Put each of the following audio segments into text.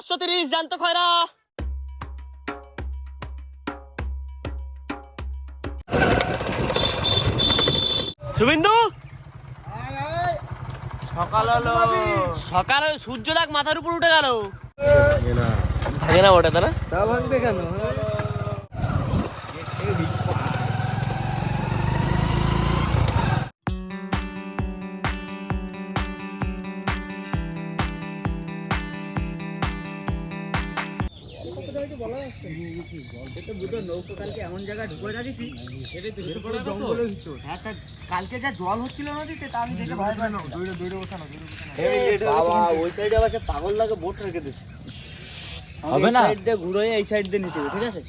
পাঁচশো তিরিশ জানতো খয়রা। শুভিন্দু? সকাল হলো। সকালে সূর্য দেখ মাথার উপর উঠে গেল। ভাগে না। ওটা না? তা ভাঙবে কেন? এমন জায়গায় ঢুকে রাখিছি জঙ্গলের ভিতর। হ্যাঁ কালকে যা জল হচ্ছিল নদীতে তা আমি দেখে ভয় পাই না। দৌড়ে দৌড়ে ওঠানো বাবা ওই সাইডে আবার পাগল লাগে বোট রেখে দিছে হবে না? সাইড দিয়ে ঘুরে এই সাইড দিয়ে নিতে ঠিক আছে?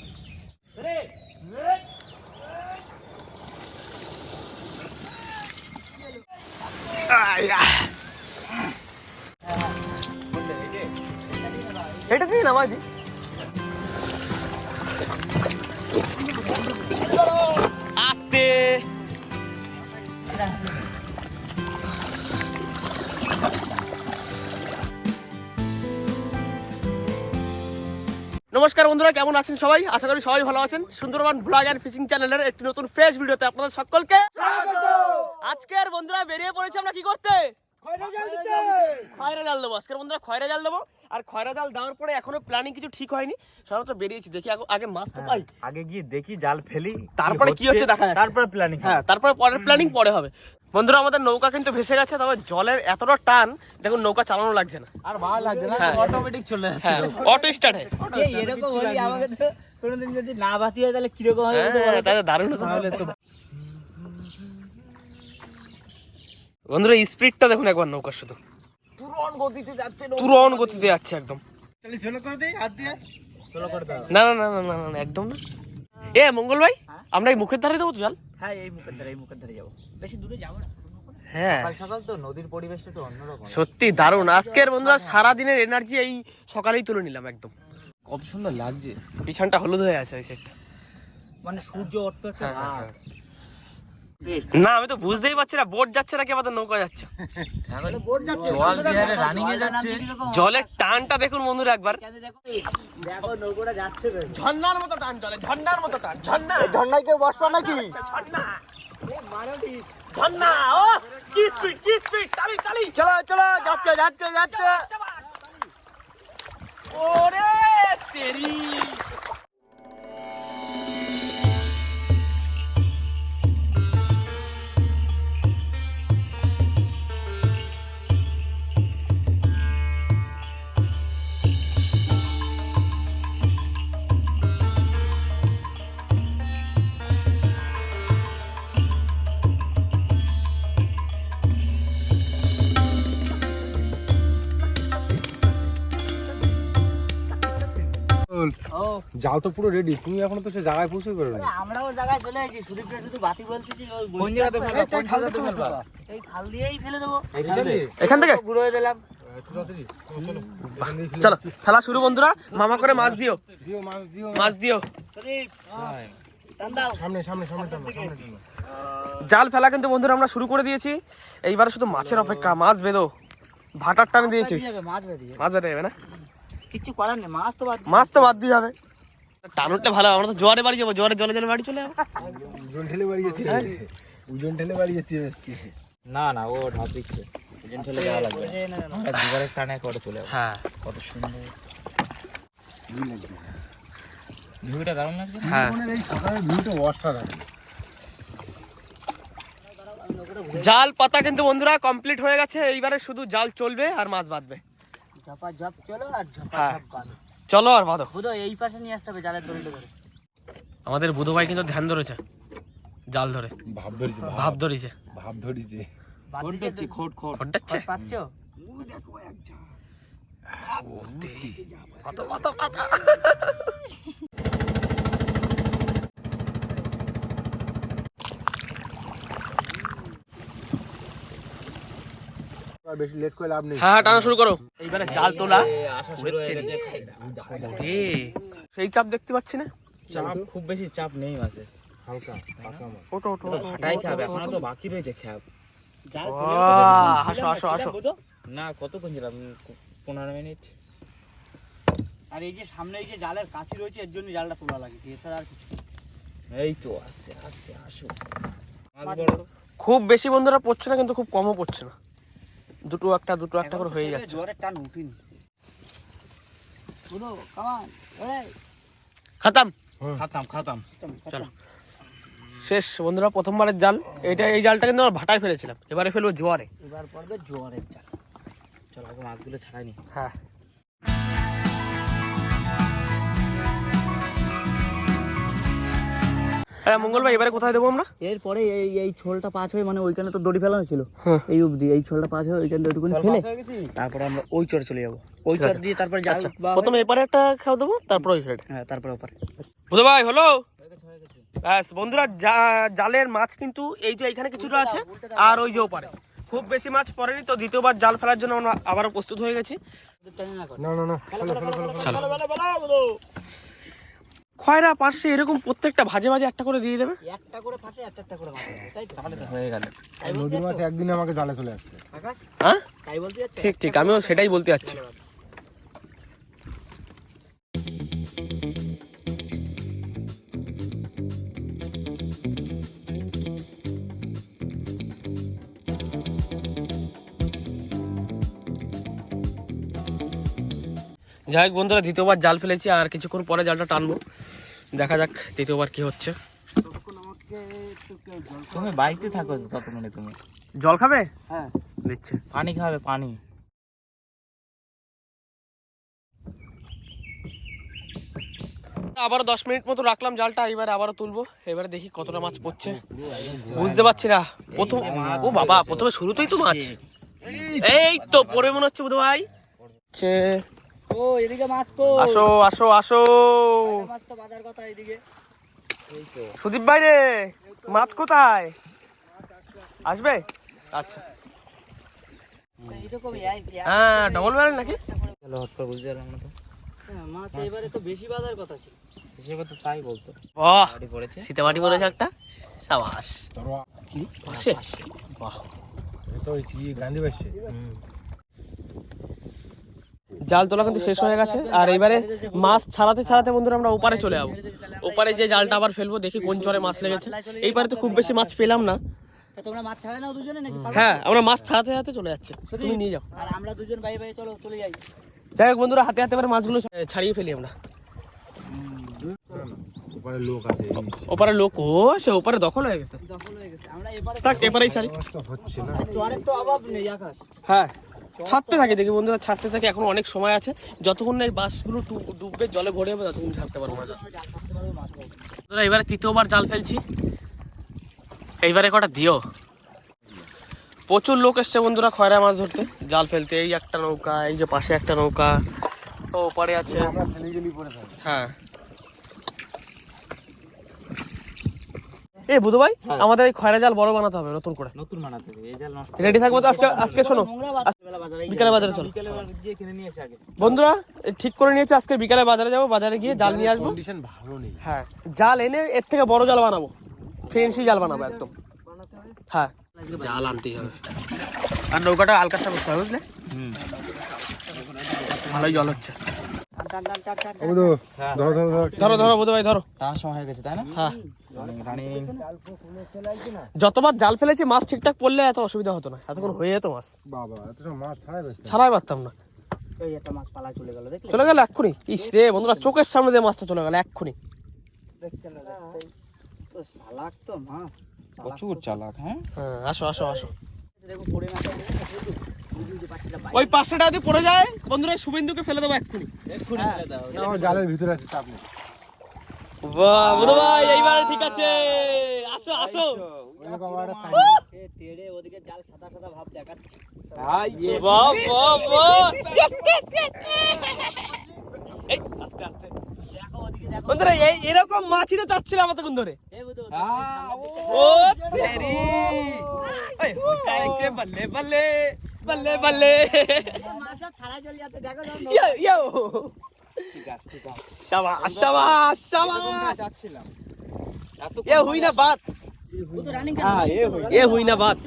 এটা দিন নামাজি। নমস্কার বন্ধুরা কেমন আছেন সবাই? আশা করি সবাই ভালো আছেন। সুন্দরবন ব্লগ অ্যান্ড ফিশিং চ্যানেলের একটি নতুন ফ্রেশ ভিডিওতে আপনাদের সকলকে আজকের বন্ধুরা বেরিয়ে পড়েছে আমরা কি করতে? খয়রা জাল দেবো। আজকের বন্ধুরা খয়রা জাল দেবো। আর খয়রা জাল দেওয়ার পরে এখনও প্ল্যানিং কিছু ঠিক হয়নি। সবাই বেরিয়েছি দেখি আগে- আগে মাছ তো পাই। আগে গিয়ে দেখি জাল ফেলি তারপরে কি হচ্ছে দেখা যাচ্ছে। তারপরে প্ল্যানিং হ্যাঁ তারপরে পরের প্ল্যানিং পরে হবে। বন্ধুরা আমাদের নৌকা কিন্তু ভেসে গেছে তবে জলের এতটা টান দেখুন নৌকা চালানো লাগছে না। আর ভালো লাগছে না হ্যাঁ। অটোমেটিক চলে যাচ্ছে। হ্যাঁ অটো স্টার্ট হয়। এরকম হলি আমাকে তো কোনোদিন যদি না বাতি হয় তাহলে কীরকম হ্যাঁ তাহলে দারুণ। তাহলে তো বন্ধুরা স্পিডটা দেখুন একবার নৌকার শুধু। তুরন গতিতে যাচ্ছে তুরন গতিতে যাচ্ছে একদম। তাহলে চলো করে দেই হাত দিয়ে। চলো করে দাও। না না না না না, একদম না। এ মঙ্গল ভাই হ্যাঁ? আমরা এই মুখের ধারে দেবো তো জল? হ্যাঁ এই মুখের ধারে এই মুখের ধারে যাব। বেশি দূরে যাব না। হ্যাঁ। সকাল সকাল তো নদীর পরিবেশটা অন্যরকম। সত্যি দারুণ। আজকের বন্ধুরা সারা দিনের এনার্জি এই সকালেই তুলে নিলাম একদম। কত সুন্দর লাগছে। পিছনটা হলুদ হয়ে আছে ওই মানে সূর্য অটপে একটা হ্যাঁ, হ্যাঁ। না আমি তো বুঝতেই পারছি না বোট যাচ্ছে নাকি আমাদের নৌকা যাচ্ছে। জলের টানটা দেখুন বন্ধুরা একবার। দেখো নৌকোটা যাচ্ছে ঝর্ণার মতো টান চলে ঝর্ণার মতো টান ঝর্ণা। ঝর্ণায় কেউ বসবা নাকি? ঝর্ণা। ঝর্ণা ও কি স্পিড কি স্পিড চালি চালি। চলো চলো যাচ্ছে যাচ্ছে যাচ্ছে। ওরে তেরি। জাল তো পুরো রেডি তুমি এখনও তো সে জায়গায় পৌঁছে করো আরে আমরাও জায়গায় চলে এসেছি সুদীপরা শুধু বাতি বলতেছি ওই কোন জায়গাতে ফেলবা কোন জায়গাতে ফেলবা এই খাল দিয়েই ফেলে দেবো। এখান থেকে? ঘুরে হয়ে দিলাম চলো খেলা শুরু বন্ধুরা মামা করে মাছ দিও। দিও মাছ দিও মাছ। দিও। সুদীপ টান দাও। সামনে সামনে সামনে টানো, সামনে টানো। জাল ফেলা কিন্তু বন্ধুরা আমরা শুরু করে দিয়েছি। এইবারে শুধু মাছের অপেক্ষা মাছ বেদো ভাটার টানে দিয়েছি। মাছ বেঁধে যাবে। না? কিচ্ছু করার নেই মাছ তো বাদ মাছ তো বাদ দিয়ে হবে। টানুরটা ভালো আমরা তো জোয়ারে বাড়ি যাব জোয়ারে জলে জলে বাড়ি চলে যাব। উজন ঠেলে বাড়ি যেতে হবে। উজন ঠেলে বাড়ি যেতে হবে না না ও ঢাপ দিচ্ছে। ওজন চলে যাওয়া লাগবে দুবারের টানে করে চলে যাব। হ্যাঁ। কত সুন্দর। ভিউটা দারুণ লাগছে। হ্যাঁ। এই সকালের ভিউটা অসাধারণ। জাল পাতা কিন্তু বন্ধুরা কমপ্লিট হয়ে গেছে। এইবারে শুধু জাল চলবে আর মাছ বাঁধবে। ঝপা ঝপ চলো আর ঝপা হ্যাঁ। ঝপ বাঁধো। চলো আর বাঁধো বুধ এই পাশে নিয়ে আসতে হবে জালের দড়িটা ধরে। আমাদের বুধ ভাই কিন্তু ধ্যান ধরেছে জাল ধরে। ভাব ধরেছে ভাব। ধরেছে। ভাব ধরেছে। খোট খোট। খোট খোঁটাচ্ছে পাচ্ছ কত কত কত। আর বেশি লেট করে লাভ নেই। হ্যাঁ হ্যাঁ টানা শুরু করো। এইবারে জাল তোলা। সেই চাপ দেখতে পাচ্ছি না? চাপ খুব বেশি চাপ নেই মাছে হালকা পাকা মাছ ওটো ওটো। ভাটাই খাবে এখনও তো বাকি রয়েছে খ্যাপ। আসো আসো আসো। না কত ছিলাম পনেরো মিনিট। আর এই যে সামনে এই যে জালের কাছি রয়েছে এর জন্য জালটা তোলা লাগে। এছাড়া আর কিছু এই তো আসছে আসছে আসো খুব বেশি বন্ধুরা পড়ছে না কিন্তু খুব কমও পড়ছে না। দুটো একটা দুটো একটা করে হয়ে যাচ্ছে। জোরে টান উঠিনি। বুড়ো কামান এই খতম। খতম খতম। চলো। শেষ বন্ধুরা প্রথমবারের জাল। এটা এই জালটা কিন্তু আমরা ভাটায় ফেলেছিলাম। এবারে ফেলব জোয়ারে। এবার পড়বে জোয়ারের জাল। চলো আগে মাছগুলো ছাড়াই নি। হ্যাঁ। মঙ্গল ভাই এবারে কোথায় দেবো আমরা এরপরে এই এই ছোলটা পাঁচ হয়ে মানে ওইখানে তো দড়ি ফেলানো ছিল হ্যাঁ। এই অবধি এই ছোলটা পাঁচ হয়ে ওইখানে দড়িগুলো ফেলে তারপরে আমরা ওই চরে চলে যাব ওই চর দিয়ে তারপরে আচ্ছা প্রথমে এপারে একটা খাওয়া দেবো তারপর ওই সাইড হ্যাঁ তারপরে ওপারে ভাই হলো ব্যাস বন্ধুরা জালের মাছ কিন্তু এই যে এখানে কিছুটা আছে আর ওই যে ওপারে খুব বেশি মাছ পড়েনি তো দ্বিতীয়বার জাল ফেলার জন্য আমরা আবারও প্রস্তুত হয়ে গেছি না না না খয়রা পাশে এরকম প্রত্যেকটা ভাজে ভাজে একটা করে দিয়ে দেবে? একটা করে ফাটে একটা একটা করে তাই তাহলে তো হয়ে গেল। নদীর মাছ একদিনে আমাকে জালে চলে আকাশ? হ্যাঁ? তাই বলতে যাচ্ছে? ঠিক ঠিক আমিও সেটাই বলতে যাচ্ছি। যাই হোক বন্ধুরা দ্বিতীয়বার জাল ফেলেছি আর কিছুক্ষণ পরে জালটা টানবো। দেখা যাক দ্বিতীয়বার কি হচ্ছে। তখন আমাকে একটু কেউ জল তুমি বাড়িতে থাকো ততক্ষণে তুমি। জল খাবে? হ্যাঁ। দিচ্ছে। পানি খাবে পানি। আবারও দশ মিনিট মতো রাখলাম জালটা এবারে আবারও তুলবো। এবারে দেখি কতটা মাছ পড়ছে। বুঝতে পারছি না। প্রথম ও বাবা প্রথমে শুরুতেই তো মাছ। এই তো পরে মনে হচ্ছে বুধ ভাই হচ্ছে ও এদিকে মাছ কো আসো আসো আসো। মাছ তো বাজার কথা এদিকে। সুদীপ ভাই রে মাছ কোথায়? আসবে? আচ্ছা। এইরকমই হ্যাঁ ডবল ব্যারেল নাকি? চলো হট করে বুঝতে পারলাম না তো। হ্যাঁ, মাছ এবারে তো বেশি বাজার কথা ছিল। তাই বলতো। বাহ বাড়ি পড়েছে। সীতামাটি বলেছে একটা? সাবাস। পাশে? বাহ। তো কি গান্ধী জাল তোলা কিন্তু শেষ হয়ে গেছে। আর এবারে মাছ ছাড়াতে ছাড়াতে বন্ধুরা আমরা ওপারে চলে যাব। ওপারে যে জালটা আবার ফেলব দেখি কোন চরে মাছ লেগেছে। এইবারে তো খুব বেশি মাছ পেলাম না। তা তোমরা মাছ ছাড়াই নাও দুজনে নাকি? পাগল? হ্যাঁ আমরা মাছ ছাড়াতে ছাড়াতে চলে যাচ্ছে। তুমি নিয়ে যাও। আর আমরা দুজন বাইরে বাইরে চলো চলে যাই। যাই হোক বন্ধুরা হাতে হাতে এবারে মাছগুলো ছাড়িয়ে ফেলি আমরা। ওপারে লোক আছে ওপারে লোক ও সে ওপারে দখল হয়ে গেছে। দখল হয়ে গেছে। আমরা এবারে থাক এপারেই ছাড়ি। হচ্ছে না। তো অভাব নেই আকাশ। হ্যাঁ। ছাড়তে থাকে, দেখি বন্ধুরা ছাড়তে থাকে, এখন অনেক সময় আছে। যতক্ষণ না এই বাসগুলো ডুব- ডুববে, জলে ভরে যাবে, ততক্ষণ ছাড়তে পারব না। বন্ধুরা, এবারে তৃতীয়বার জাল ফেলছি। এইবারে কটা দিও? প্রচুর লোক এসছে বন্ধুরা খয়রা মাছ ধরতে। জাল ফেলতে, এই একটা নৌকা, এই যে পাশে একটা নৌকা তো ওপারে আছে। হ্যাঁ। এ বুধু ভাই আমাদের এই খয়রা জাল বড় বানাতে হবে নতুন করে। নতুন বানাতে হবে এই জাল নষ্ট রেডি থাকব তো? আজকে আজকে শোনো। বিকালে বাজারে চলো। বিকেলে গিয়ে কিনে নিয়ে এসে আগে। বন্ধুরা ঠিক করে নিয়েছে আজকে বিকালে বাজারে যাব বাজারে গিয়ে জাল নিয়ে আসব। কন্ডিশন ভালো নেই। হ্যাঁ জাল এনে এর থেকে বড় জাল বানাবো। ফেন্সি জাল বানাবো একদম। হ্যাঁ। জাল আনতেই হবে। আর নৌকাটা আলকাটা করতে হবে বুঝলে? হুম। ভালোই জল হচ্ছে। ধরো ধরো ধরো। ধরো ধরো বুধ ভাই ধরো। সময় হয়ে গেছে তাই না? হ্যাঁ। যতবার জাল ফেলেছি মাছ ঠিকঠাক পড়লে এত অসুবিধা হতো না। এতক্ষণ হয়ে যেত মাছ। বাবা এত সব মাছ ছাড়াই পারতাম না। চলে গেল দেখলে? চলে গেল এক্ষুনি। ইস রে বন্ধুরা চোখের সামনে দিয়ে মাছটা চলে গেল এক্ষুনি। প্রচুর চালাক হ্যাঁ? হ্যাঁ আসো আসো আসো। ওই পাঁচটা যদি পড়ে যায় বন্ধুরা শুভেন্দুকে ফেলে দেবো এক্ষুনি। ফেলে জালের ভিতরে আছে নেই। বাহ বুধ ভাই এইবার ঠিক আছে। আসো আসো। ওইরকম আমার একটা এ তেড়ে ওদিকে জাল সাদা সাদা ভাব দেখাচ্ছে। বাহ বাহ বাহ। Yes, yes, yes, এই, আস্তে আস্তে। বন্ধুরা এই এরকম মাছই তো চাচ্ছিল আমার তখন ধরে। ও তেরি। চাইকে বললে বললে বললে এ হুই না বাত এ হুই না বাত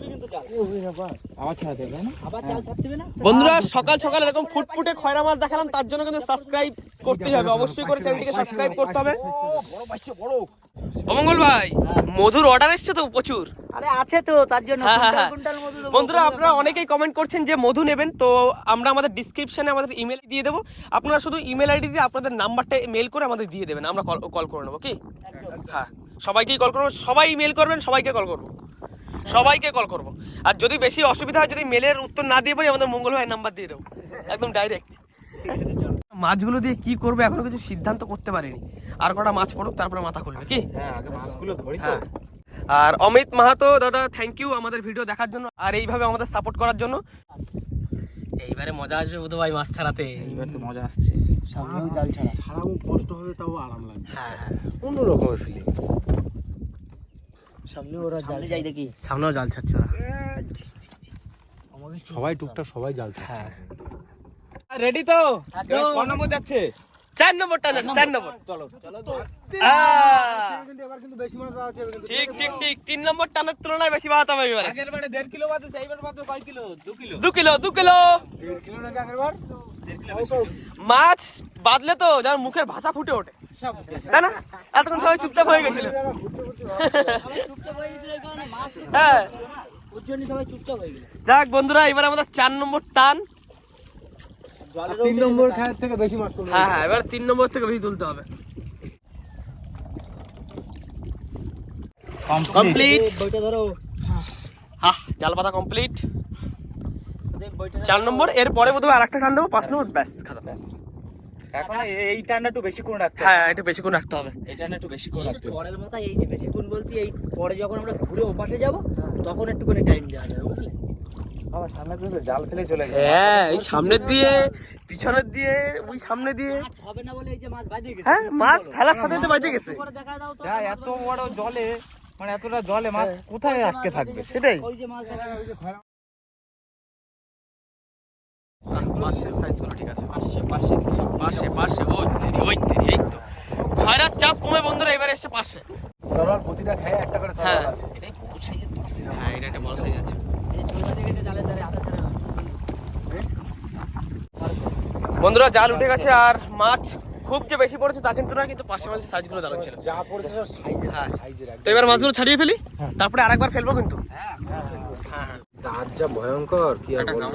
বন্ধুরা সকাল সকাল এরকম ফুটফুটে খয়রা মাছ দেখালাম তার জন্য কিন্তু সাবস্ক্রাইব করতেই হবে। অবশ্যই করে চ্যানেলটিকে সাবস্ক্রাইব করতে হবে। অমঙ্গল ভাই মধুর অর্ডার এসছে তো প্রচুর। আরে আছে তো তার জন্য হ্যাঁ, হ্যাঁ, হ্যাঁ। বন্ধুরা আপনারা অনেকেই কমেন্ট করছেন যে মধু নেবেন তো আমরা আমাদের ডিসক্রিপশনে আমাদের ইমেল দিয়ে দেবো। আপনারা শুধু ইমেল আইডি দিয়ে আপনাদের নাম্বারটা মেল করে আমাদের দিয়ে দেবেন। আমরা কল কল করে নেব কি? হ্যাঁ সবাইকেই কল করব। সবাই মেল করবেন সবাইকে কল করব। সবাইকে কল করব। আর যদি বেশি অসুবিধা হয় যদি মেলের উত্তর না দিয়ে পারি আমাদের মঙ্গল ভাই নাম্বার দিয়ে দেবো। একদম ডাইরেক্ট মাছগুলো দিয়ে কি করবে এখনও কিছু সিদ্ধান্ত করতে পারিনি। আর কটা মাছ পড়ুক তারপরে মাথা খুলবে কি? হ্যাঁ আগে মাছগুলো ধরি তো। হ্যাঁ। আর অমিত মাহাতো দাদা থ্যাংক ইউ আমাদের ভিডিও দেখার জন্য আর এইভাবে আমাদের সাপোর্ট করার জন্য। এইবারে মজা আসবে বুধ ভাই মাছ ছাড়াতে। এবার তো মজা আসছে। সামনেও জাল ছাড়া। ছাড়াবো কষ্ট হবে তাও আরাম লাগবে। হ্যাঁ। অন্য রকমের ফিলিংস সামনে ওরা জাল যাই দেখি। সামনেও জাল ছাড়ছে ওরা। সবাই টুকটাক সবাই জাল হ্যাঁ। রেডি তো? কোন নম্বর যাচ্ছে? চার নম্বর টান চার নম্বর। চলো চলো তো আহ, কিন্তু এবার কিন্তু বেশি মাছ আছে ঠিক ঠিক ঠিক তিন নম্বর টানের তুলনায় বেশি বাড়াতে হবে এবারে। আগের বারে দেড় কিলো বাদে সেইবার বাদে কয় কিলো? দু কিলো। দু কিলো দু কিলো। দেড় কিলো নাকি আগের বার? মাছ বাদলে তো যার মুখের ভাষা ফুটে ওঠে। তাই না? এতক্ষণ সবাই চুপচাপ হয়ে গেছিল। হয়ে। যাক বন্ধুরা এবার আমাদের চার নম্বর টান। তিন নম্বর খায়ের থেকে বেশি মাছ তুলবে হ্যাঁ হ্যাঁ এবার তিন নম্বর থেকে বেশি তুলতে হবে। কমপ্লিট বইটা ধরো হ্যাঁ জাল পাতা কমপ্লিট চার নম্বর এর পরে বোধহয় আরেকটা টান দেবো পাঁচ নম্বর ব্যাস খাতাম। এখন এই টানটা একটু বেশি করে রাখতে হ্যাঁ একটু বেশিক্ষণ রাখতে হবে। এই টানটা একটু বেশি করে এই যে রাখতে চরের মাথা এই যে বেশিক্ষণ বলতে এই পরে যখন আমরা ঘুরে ওপাশে যাব তখন একটুখানি টাইম দেওয়া যাবে বুঝলি? আমার সামনে তো জাল ফেলে চলে গেছে। হ্যাঁ এই সামনের দিয়ে পিছনের দিয়ে ওই সামনে দিয়ে। মাছ হবে না বলে এই যে মাছ বাজে গেছে। হ্যাঁ মাছ ফেলার সাথে সাথে বাজে গেছে। করে দেখা দাও যা এত বড় জলে মানে এতটা জলে মাছ কোথায় আটকে থাকবে? সেটাই। ওই যে মাছ দেখা ওই যে খয়রার চাপ কমে বন্ধুরা এবার পাশে তরল প্রতিটা খায় একটা করে হ্যাঁ। তরল আছে। এটাই বড় সাইজের পাশে হ্যাঁ এটা একটা বড় সাইজ আছে বন্ধুরা জাল উঠে গেছে আর মাছ খুব যে বেশি পড়েছে তা কিন্তু না কিন্তু পাশে মাছের সাইজগুলো দারুণ ছিল। যা পড়েছে সব সাইজের হ্যাঁ। সাইজের তো এবার মাছগুলো ছাড়িয়ে ফেলি? তারপরে আরেকবার ফেলব কিন্তু? দাঁত যা ভয়ঙ্কর কি আর বলব।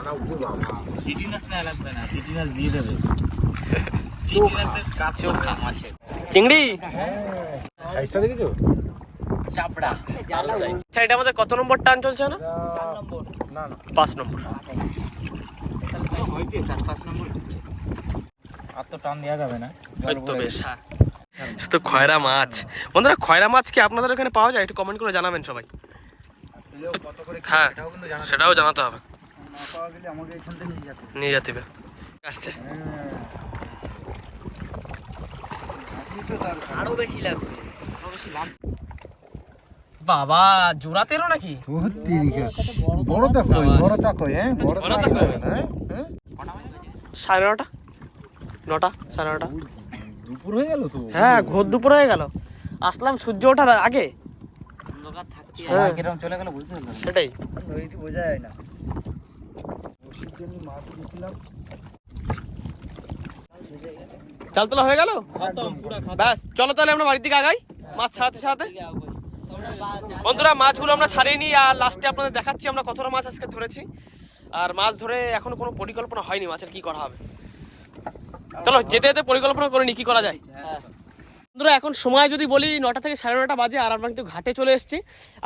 চিংড়ি? সাইজটা দেখেছ? চাপড়া। আচ্ছা এটা আমাদের কত নম্বর টান চলছে না? না না। পাঁচ নম্বর। হয়েছে চার পাঁচ নম্বর আর তো টান দেওয়া যাবে না। বেশ। হ্যাঁ শুধু খয়রা মাছ। বন্ধুরা খয়রা মাছ কি আপনাদের ওখানে পাওয়া যায়? একটু কমেন্ট করে জানাবেন সবাই। হ্যাঁ সেটাও জানাতে হবে। না পাওয়া গেলে আমাকে এখান থেকে নিয়ে যেতে হবে। আসছে। আরও বেশি লাগবে। বাবা জোড়াতেরও নাকি? বড় দেখো বড় দেখো হ্যাঁ। হ্যাঁ? হ্যাঁ? সাড়ে নটা? নটা সাড়ে নটা। দুপুর হয়ে গেল তো? হ্যাঁ ঘোর দুপুর হয়ে গেল। আসলাম সূর্য ওঠার আগে। হ্যাঁ। চলে গেল বুঝতে পারলাম সেটাই। বোঝা যায় না। মাছ দিয়েছিলাম চাল তোলা হয়ে গেল? ব্যাস চলো তাহলে আমরা বাড়ির দিকে আগাই মাছ ছাড়াতে ছাড়াতে। বন্ধুরা মাছগুলো আমরা ছাড়িয়ে নিই আর লাস্টে আপনাদের দেখাচ্ছি আমরা কতটা মাছ আজকে ধরেছি। আর মাছ ধরে এখনও কোনো পরিকল্পনা হয়নি মাছের কি করা হবে। চলো যেতে যেতে পরিকল্পনা করে নি কি করা যায়। হ্যাঁ। বন্ধুরা এখন সময় যদি বলি নটা থেকে সাড়ে নটা বাজে আর আমরা কিন্তু ঘাটে চলে এসেছি।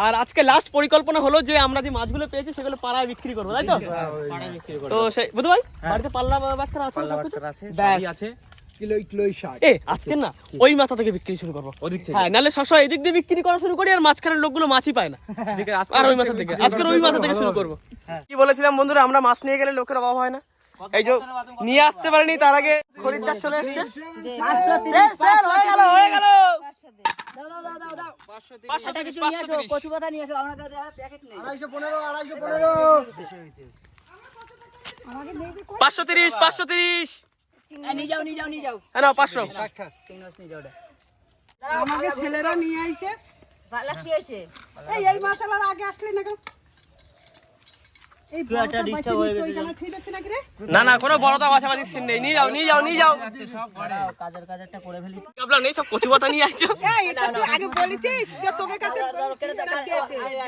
আর আজকে লাস্ট পরিকল্পনা হলো যে আমরা যে মাছগুলো পেয়েছি সেগুলো পাড়ায় বিক্রি করব তাই তো? তো সেই বুধ ভাই বাড়িতে পাল্লা বাচ্চারা আছে আজকে না ওই মাথা থেকে বিক্রি শুরু করব। হ্যাঁ নাহলে সবসময় এদিক দিয়ে বিক্রি করা শুরু করি আর মাঝখানের লোকগুলো মাছই পায় না। আর ওই মাথা থেকে আজকের ওই মাথা থেকে শুরু করব। কি বলেছিলাম বন্ধুরা আমরা মাছ নিয়ে গেলে লোকের অভাব হয় না। এই যে নিয়ে আসতে পারিনি তার আগে খরিদ্দার চলে এসছে। পাঁচশো তিরিশ, হয়ে গেল হয়ে গেল। দাও, দাও, দাও, দাও, দাও। পাঁচশো তিরিশ, পাঁচশো তিরিশ। নিয়ে নিয়ে যাও, নিয়ে যাও, নিয়ে যাও। হ্যাঁ পাঁচশো। নিয়ে যাও আমাকে ছেলেরা নিয়ে আইছে। পালা কি হয়েছে। এই এই মাসালার আগে আসলে না কেন এই তুই একটা ডিস্টার্ব হয়ে গেছিস ঠিক আছে নাকি রে না না কোনো বড়তা বাছাবাদির সিন নেই নিয়ে যাও নিয়ে যাও নিয়ে যাও। কাজের কাজেরটা করে ফেলি। আপনার নেই সব কচু পাতা নিয়ে আসছো এই এটা তুই আগে বলেছিস তোকে কাছে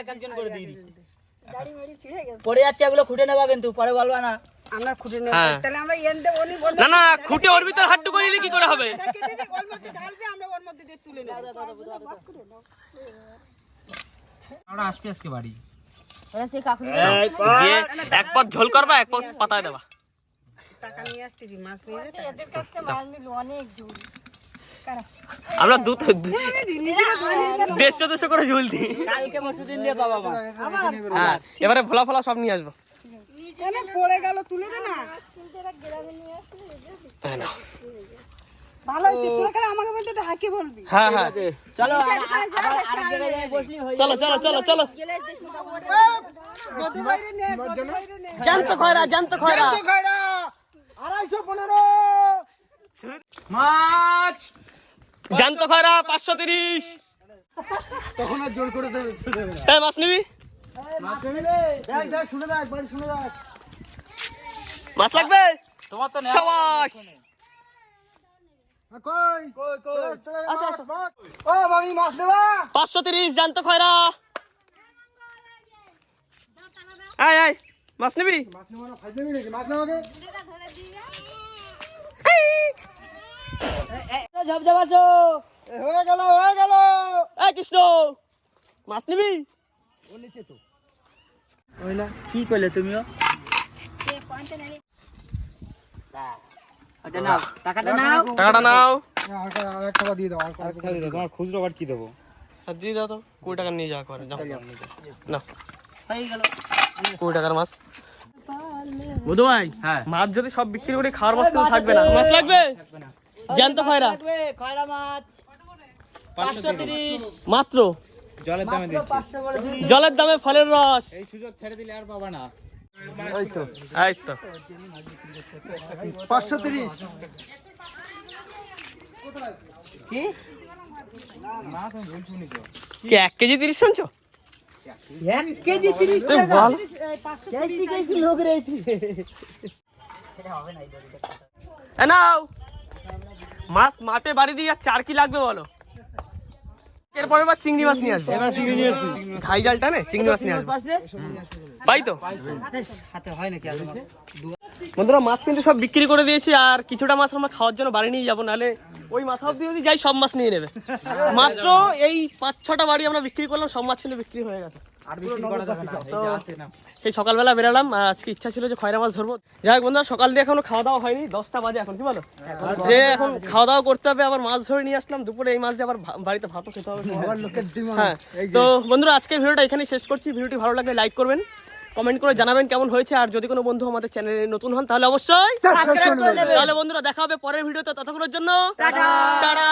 একজন করে দিয়ে দিই। পড়ে যাচ্ছে এগুলো খুঁটে নেবা কিন্তু পরে বলবা না। আমরা খুঁজে নেব। তাহলে আমরা এন্ডে ওনি বলব না না খুঁটে ওর ভিতর হাট্টু করে নিলে কি করে হবে? ওর মধ্যে ঢালবি আমরা ওর মধ্যে দিয়ে তুলে নেব। আমরা আসবে আজকে বাড়ি ওরা সেই কাকুলি দিয়ে এক পথ ঝোল করবা এক পথ পাতায় দেবা। আমরা দু দেড়শো দেড়শো করে ঝুল দিই। হ্যাঁ এবারে ভোলা ফোলা সব নিয়ে আসব। পড়ে গেল তুলে দে না। ভালো হয়েছে তোরা খালি আমাকে বলতে এটা হাকি বলবি। হ্যাঁ হ্যাঁ। চলো চলো চলো চলো চলো গদি বাইরে নে গদি বাইরে নে জানতো খয়রা। জানতো খয়রা মাছ। জানতো খয়রা পাঁচশো তিরিশ। তখন আর জোর করে দেবে হ্যাঁ মাছ নিবি? মাছ নিলে দেখ দেখ শুনে দেখ বাড়ি শুনে দেখ। মাছ লাগবে? তোমার তো সবাস কই কই কই আসো, আসো। ও মামি মাছ দেবা পাঁচশো তিরিশ জানতো খয়রা। আয় আয় মাছ নিবি? ঝপ হয়ে গেল হয়ে গেল। এই কৃষ্ণ মাছ নিবি? ওই না কি করলে তুমিও? টাকাটা নাও। টাকাটা নাও। আর এক দিয়ে দাও আর একটা দিয়ে দাও তোমার খুচরো আবার কি দেবো? আর দিয়ে দাও তো কুড়ি টাকা নিয়ে যাওয়া করে না হয়ে গেল। কুড়ি টাকার মাছ। বুধু ভাই। মাছ যদি সব বিক্রি করে খাওয়ার মাছ কিন্তু থাকবে না। মাছ লাগবে? জ্যান্ত খয়রা। খয়রা মাছ। পাঁচশো তিরিশ। মাত্র? জলের দামে জলের দামে ফলের রস। এই সুযোগ ছেড়ে দিলে আর পাবা না। পাঁচশো তিরিশ। এক কেজি তিরিশ শুনছো? এক কেজি তিরিশ মাছ মাঠে বাড়ি দিয়ে আর চার কি লাগবে বলো? এরপরে বা চিংড়ি মাছ নিয়ে আসব। ঘাই জালটা নে চিংড়ি মাছ নিয়ে আসব। পাই তো? হাতে হয় নাকি বন্ধুরা মাছ কিন্তু সব বিক্রি করে দিয়েছি আর কিছুটা মাছ আমরা খাওয়ার জন্য বাড়ি নিয়ে যাব নাহলে ওই মাথা অব্দি যদি যাই সব মাছ নিয়ে নেবে। মাত্র এই পাঁচ ছটা বাড়ি আমরা বিক্রি করলাম সব মাছ কিন্তু বিক্রি হয়ে গেছে। সেই সকালবেলা বেরালাম আজকে ইচ্ছা ছিল যে খয়রা মাছ ধরবো। যাই হোক বন্ধুরা সকাল দিয়ে এখনও খাওয়া দাওয়া হয়নি দশটা বাজে এখন কি বলো? যে এখন খাওয়া দাওয়া করতে হবে আবার মাছ ধরে নিয়ে আসলাম দুপুরে এই মাছ দিয়ে আবার বাড়িতে ভাতও খেতে হবে। হ্যাঁ তো বন্ধুরা আজকের ভিডিওটা এখানেই শেষ করছি। ভিডিওটি ভালো লাগলে লাইক করবেন কমেন্ট করে জানাবেন কেমন হয়েছে আর যদি কোনো বন্ধু আমাদের চ্যানেলে নতুন হন তাহলে অবশ্যই তাহলে বন্ধুরা দেখা হবে পরের ভিডিওতে ততক্ষণের জন্য টাটা।